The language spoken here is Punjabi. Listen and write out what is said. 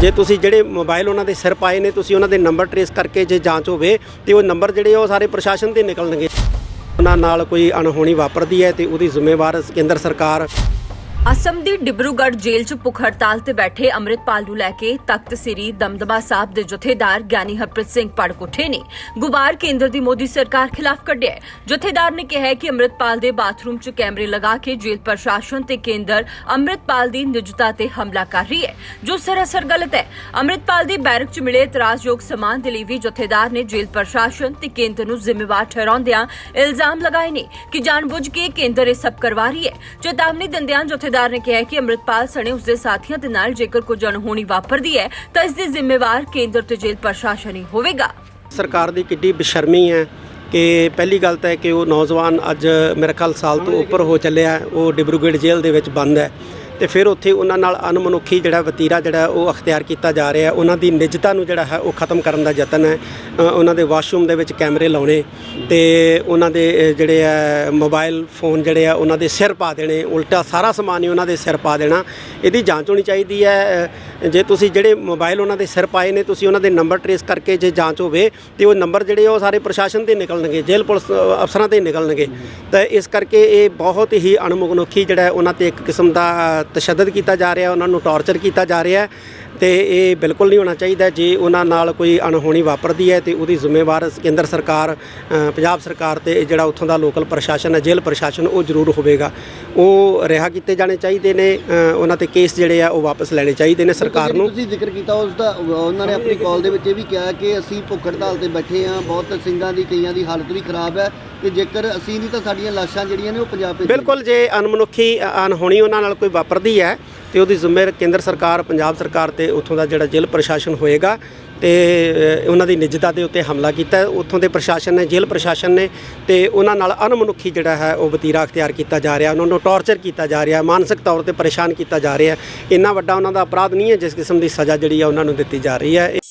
ਜੇ ਤੁਸੀਂ ਜਿਹੜੇ ਮੋਬਾਈਲ ਉਹਨਾਂ ਦੇ ਸਿਰ ਪਾਏ ਨੇ, ਤੁਸੀਂ ਉਹਨਾਂ ਦੇ ਨੰਬਰ ਟਰੇਸ ਕਰਕੇ ਜੇ ਜਾਂਚ ਹੋਵੇ ਤੇ ਉਹ ਨੰਬਰ ਜਿਹੜੇ ਉਹ ਸਾਰੇ ਪ੍ਰਸ਼ਾਸਨ ਦੇ ਨਿਕਲਣਗੇ। ਉਹਨਾਂ ਨਾਲ ਕੋਈ ਅਣਹੋਣੀ ਵਾਪਰਦੀ ਹੈ ਤੇ ਉਹਦੀ ਜ਼ਿੰਮੇਵਾਰ ਕੇਂਦਰ ਸਰਕਾਰ ਅਸਮ ਦੀ ਡਿਬਰੂਗੜ੍ਹ ਜੇਲ੍ਹ 'ਚ ਭੁੱਖ ਹੜਤਾਲ ਤੇ ਬੈਠੇ ਅੰਮ੍ਰਿਤਪਾਲ ਨੂੰ ਲੈ ਕੇ ਤਖਤ ਸ੍ਰੀ ਦਮਦਮਾ ਸਾਹਿਬ ਦੇ ਜਥੇਦਾਰ ਗਿਆਨੀ ਹਰਪ੍ਰੀਤ ਸਿੰਘ ਪੜਕੁੱਠੇ ਨੇ ਗੁਬਾਰ ਕੇਂਦਰ ਦੀ ਮੋਦੀ ਸਰਕਾਰ ਖਿਲਾਫ ਕੱਢਿਆ ਜਥੇਦਾਰ ਨੇ ਕਿਹਾ ਕਿ ਅੰਮ੍ਰਿਤਪਾਲ ਦੇ ਬਾਥਰੂਮ 'ਚ ਕੈਮਰੇ ਲਗਾ ਕੇ ਜੇਲ੍ਹ ਪ੍ਰਸ਼ਾਸਨ ਤੇ ਕੇਂਦਰ ਅੰਮ੍ਰਿਤਪਾਲ ਦੀ ਨਿਜਤਾ ਤੇ ਹਮਲਾ ਕਰ ਰਹੀ ਹੈ, ਜੋ ਸਰਾਸਰ ਗਲਤ ਹੈ। ਅੰਮ੍ਰਿਤਪਾਲ ਦੀ ਬੈਰਕ 'ਚ ਮਿਲੇ ਇਤਰਾਜ਼ਯੋਗ ਸਮਾਨ ਦੇ ਲਈ ਵੀ ਜਥੇਦਾਰ ਨੇ ਜੇਲ੍ਹ ਪ੍ਰਸ਼ਾਸਨ ਤੇ ਕੇਂਦਰ ਨੂੰ ਜ਼ਿੰਮੇਵਾਰ ਠਹਿਰਾਉਂਦਿਆਂ ਇਲਜ਼ਾਮ ਲਗਾਏ ਨੇ ਕਿ ਜਾਣਬੁੱਝ ਕੇ ਕੇਂਦਰ ਇਹ ਸਭ ਕਰਵਾ ਰਹੀ ਹੈ। ਚੇਤਾਵਨੀ ਦਿੰਦਿਆਂ ਜਥੇਦਾਰ ਨੇ ਕਿਹਾ ਕਿ ਅੰਮ੍ਰਿਤਪਾਲ ਸਣੇ ਉਸਦੇ ਸਾਥੀਆਂ ਦੇ ਨਾਲ ਜੇਕਰ ਕੁਝ ਅਣਹੋਣੀ ਵਾਪਰਦੀ ਹੈ, ਤਾਂ ਇਸ ਦੀ ਜ਼ਿੰਮੇਵਾਰ ਕੇਂਦਰ ਤੇ ਜੇਲ੍ਹ ਪ੍ਰਸ਼ਾਸਨ ਹੀ ਹੋਵੇਗਾ। ਸਰਕਾਰ ਦੀ ਕਿੱਡੀ ਬੇਸ਼ਰਮੀ ਹੈ ਕਿ ਪਹਿਲੀ ਗੱਲ ਤਾਂ ਹੈ ਕਿ ਉਹ ਨੌਜਵਾਨ ਅੱਜ ਮੇਰੇ ਖਿਆਲ ਸਾਲ ਤੋਂ ਉੱਪਰ ਹੋ ਚੱਲਿਆ ਉਹ ਡਿਬਰੂਗੜ ਜੇਲ੍ਹ ਦੇ ਵਿੱਚ ਬੰਦ ਹੈ। ਤੇ ਫਿਰ ਉੱਥੇ ਉਹਨਾਂ ਨਾਲ ਅਨਮਨੁੱਖੀ ਜਿਹੜਾ ਵਤੀਰਾ ਜਿਹੜਾ ਉਹ ਅਖਤਿਆਰ ਕੀਤਾ ਜਾ ਰਿਹਾ ਉਹਨਾਂ ਦੀ ਨਿੱਜਤਾ ਨੂੰ ਜਿਹੜਾ ਹੈ, ਉਹ ਖਤਮ ਕਰਨ ਦਾ ਯਤਨ ਹੈ। ਉਹਨਾਂ ਦੇ ਵਾਸ਼ਰੂਮ ਦੇ ਵਿੱਚ ਕੈਮਰੇ ਲਾਉਣੇ ਤੇ ਉਹਨਾਂ ਦੇ ਜਿਹੜੇ ਆ ਮੋਬਾਈਲ ਫੋਨ ਜਿਹੜੇ ਆ ਉਹਨਾਂ ਦੇ ਸਿਰ ਪਾ ਦੇਣੇ। ਉਲਟਾ ਸਾਰਾ ਸਮਾਨ ਹੀ ਉਹਨਾਂ ਦੇ ਸਿਰ ਪਾ ਦੇਣਾ। ਇਹਦੀ ਜਾਂਚ ਹੋਣੀ ਚਾਹੀਦੀ ਹੈ। ਜੇ ਤੁਸੀਂ ਜਿਹੜੇ ਮੋਬਾਈਲ ਉਹਨਾਂ ਦੇ ਸਿਰ ਪਾਏ ਨੇ, ਤੁਸੀਂ ਉਹਨਾਂ ਦੇ ਨੰਬਰ ਟਰੇਸ ਕਰਕੇ ਜੇ ਜਾਂਚ ਹੋਵੇ, ਤੇ ਉਹ ਨੰਬਰ ਜਿਹੜੇ ਉਹ ਸਾਰੇ ਪ੍ਰਸ਼ਾਸਨ ਦੇ ਨਿਕਲਣਗੇ, ਜੇਲ੍ਹ ਪੁਲਿਸ ਅਫਸਰਾਂ ਦੇ ਨਿਕਲਣਗੇ। ਤਾਂ ਇਸ ਕਰਕੇ ਇਹ ਬਹੁਤ ਹੀ ਅਣਮਨੁੱਖੀ ਜਿਹੜਾ ਉਹਨਾਂ ਤੇ ਇੱਕ ਕਿਸਮ ਦਾ ਤਸ਼ੱਦਦ ਕੀਤਾ ਜਾ ਰਿਹਾ ਉਹਨਾਂ ਨੂੰ ਟਾਰਚਰ ਕੀਤਾ ਜਾ ਰਿਹਾ ਤੇ ਇਹ ਬਿਲਕੁਲ ਨਹੀਂ ਹੋਣਾ ਚਾਹੀਦਾ ਜੇ ਉਹਨਾਂ ਨਾਲ ਕੋਈ ਅਣਹੋਣੀ ਵਾਪਰਦੀ ਹੈ ਤੇ ਉਹਦੀ ਜ਼ਿੰਮੇਵਾਰ ਕੇਂਦਰ ਸਰਕਾਰ ਪੰਜਾਬ ਸਰਕਾਰ ਤੇ ਜਿਹੜਾ ਉੱਥੋਂ ਦਾ ਲੋਕਲ ਪ੍ਰਸ਼ਾਸਨ ਹੈ ਜੇਲ੍ਹ ਪ੍ਰਸ਼ਾਸਨ ਉਹ ਜ਼ਰੂਰ ਹੋਵੇਗਾ। ਉਹ ਰਿਹਾ ਕੀਤੇ ਜਾਣੇ ਚਾਹੀਦੇ ਨੇ ਉਹਨਾਂ ਤੇ ਕੇਸ ਜਿਹੜੇ ਆ ਉਹ ਵਾਪਸ ਲੈਣੇ ਚਾਹੀਦੇ ਨੇ ਸਰਕਾਰ ਨੂੰ। ਤੁਸੀਂ ਜ਼ਿਕਰ ਕੀਤਾ ਉਸ ਦਾ ਉਹਨਾਂ ਨੇ ਆਪਣੀ ਕਾਲ ਦੇ ਵਿੱਚ ਇਹ ਵੀ ਕਿਹਾ ਕਿ ਅਸੀਂ ਭੁੱਖ ਹੜਤਾਲ ਤੇ ਬੈਠੇ ਹਾਂ ਬਹੁਤ ਸਿੰਘਾਂ ਦੀ ਕਈਆਂ ਦੀ ਹਾਲਤ ਵੀ ਖਰਾਬ ਹੈ ਤੇ ਜੇਕਰ ਅਸੀਂ ਨਹੀਂ ਤਾਂ ਸਾਡੀਆਂ ਲਾਸ਼ਾਂ ਜਿਹੜੀਆਂ ਨੇ ਉਹ ਪੰਜਾਬ ਭੇਜੀਆਂ ਬਿਲਕੁਲ ਜੇ ਅਨਮਨੁੱਖੀ ਅ, ਅਣਹੋਣੀ ਉਹਨਾਂ ਨਾਲ ਕੋਈ ਵਾਪਰਦੀ ਹੈ ਤੇ ਉਹਦੀ ਜ਼ਿੰਮੇਵਾਰ ਕੇਂਦਰ ਸਰਕਾਰ, ਪੰਜਾਬ ਸਰਕਾਰ ਤੇ ਉੱਥੋਂ ਦਾ ਜਿਹੜਾ ਜੇਲ੍ਹ ਪ੍ਰਸ਼ਾਸਨ ਹੋਏਗਾ ਤੇ ਉਹਨਾਂ ਦੀ ਨਿੱਜਤਾ ਦੇ ਉੱਤੇ ਹਮਲਾ ਕੀਤਾ ਉੱਥੋਂ ਦੇ ਪ੍ਰਸ਼ਾਸਨ ਨੇ, ਜੇਲ੍ਹ ਪ੍ਰਸ਼ਾਸਨ ਨੇ ਤੇ ਉਹਨਾਂ ਨਾਲ ਅਨਮਨੁੱਖੀ ਜਿਹੜਾ ਹੈ ਉਹ ਵਤੀਰਾ ਅਖਤਿਆਰ ਕੀਤਾ ਜਾ ਰਿਹਾ। ਉਹਨਾਂ ਨੂੰ ਟਾਰਚਰ ਕੀਤਾ ਜਾ ਰਿਹਾ, ਮਾਨਸਿਕ ਤੌਰ ਤੇ ਪਰੇਸ਼ਾਨ ਕੀਤਾ ਜਾ ਰਿਹਾ। ਇੰਨਾ ਵੱਡਾ ਉਹਨਾਂ ਦਾ ਅਪਰਾਧ ਨਹੀਂ ਹੈ, ਜਿਸ ਕਿਸਮ ਦੀ ਸਜ਼ਾ ਜਿਹੜੀ ਆ ਉਹਨਾਂ ਨੂੰ ਦਿੱਤੀ ਜਾ ਰਹੀ ਹੈ।